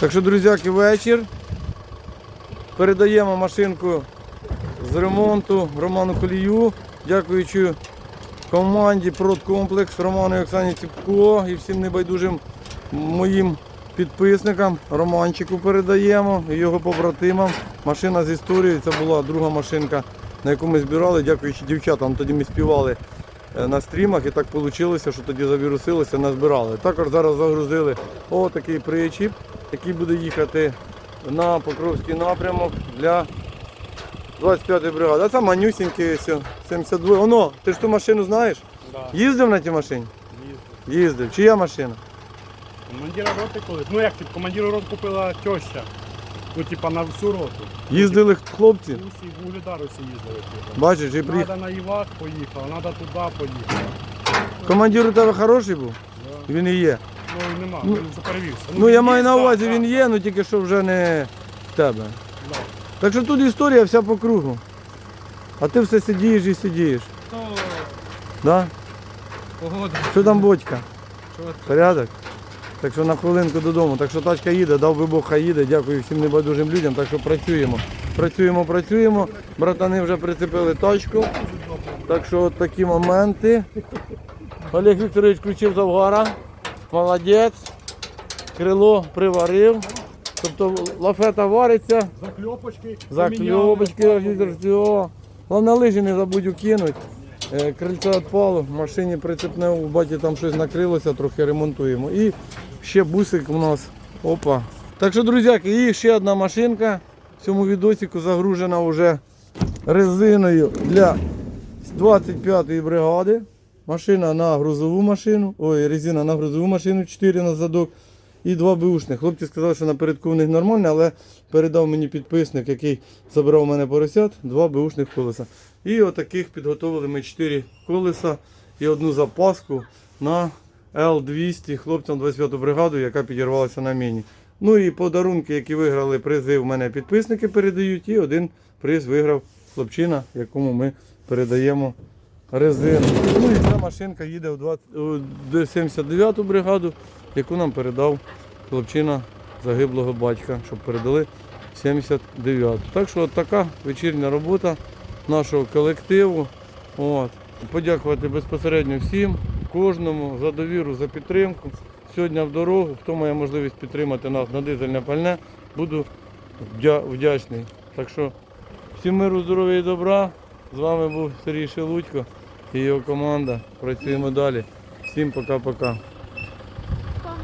Так що, друзяки, вечір. Передаємо машинку з ремонту Роману Колію. Дякуючи команді Продкомплекс Роману і Оксані Ціпко і всім небайдужим моїм підписникам. Романчику передаємо і його побратимам. Машина з історією. Це була друга машинка, на яку ми збирали. Дякуючи дівчатам. Тоді ми співали е, на стрімах і так вийшло, що тоді завірусилося, назбирали. Також зараз загрузили отакий причіп, який буде їхати на Покровський напрямок для 25-ї бригади. А це манюсінький ось, 72. Оно, ти ж ту машину знаєш? Да, Їздив на тій машині? їздив. Їздив. Чия машина? Командира роти колись. Ну як типу, командира роти купила теща. Ну, типа на всю роту. Їздили хлопці. Усі в Угледарусі їздили. Типу. Бачиш, і приїхав. Надо на Івак поїхав, надо туди поїхав. Командир у тебе хороший був? Да. Він і є. Ну нема, Ну, він вже перевівся. Ну я він маю на увазі, він є, ну тільки що вже не в тебе. да. Так що тут історія вся по кругу. А ти все сидієш і сидієш. То Да? погода. Що там бочка? Що Порядок? Так що на хвилинку додому. Так що тачка їде, дав би Бог, хай їде. Дякую всім небайдужим людям. Так що працюємо. Працюємо, працюємо. Братани вже прицепили тачку. Так що от такі моменти. Олег Вікторович включив завгара. Молодець. Крило приварив. Тобто лафета вариться, Закльопочки. закльопочки. Головне лижі не забудь укинути. Е, Крильце відпало, в машині прицепне, у баті там щось накрилося, трохи ремонтуємо. І ще бусик у нас. Опа. Так що, друзяки, і ще одна машинка в цьому відосику загружена вже резиною для 25-ї бригади. Машина на грузову машину, ой, резина на грузову машину, 4 на задок і два бушних. Хлопці сказали, що напередку в них нормально, але передав мені підписник, який забрав у мене поросят, два бушних колеса. І отаких підготовили ми 4 колеса і одну запаску на Л-200 хлопцям 25-ту бригаду, яка підірвалася на міні. Ну і подарунки, які виграли призи, в мене підписники передають. І один приз виграв хлопчина, якому ми передаємо резину. Ну і ця машинка їде в 20 79-ту бригаду, яку нам передав хлопчина загиблого батька, щоб передали 79-ту. Так що от така вечірня робота нашого колективу. От. Подякувати безпосередньо всім, кожному за довіру, за підтримку. Сьогодні в дорогу, хто має можливість підтримати нас на дизельне пальне, буду вдячний. Так що всім миру, здоров'я і добра. З вами був Сергій Шелудько і його команда. Працюємо далі. Всім пока-пока.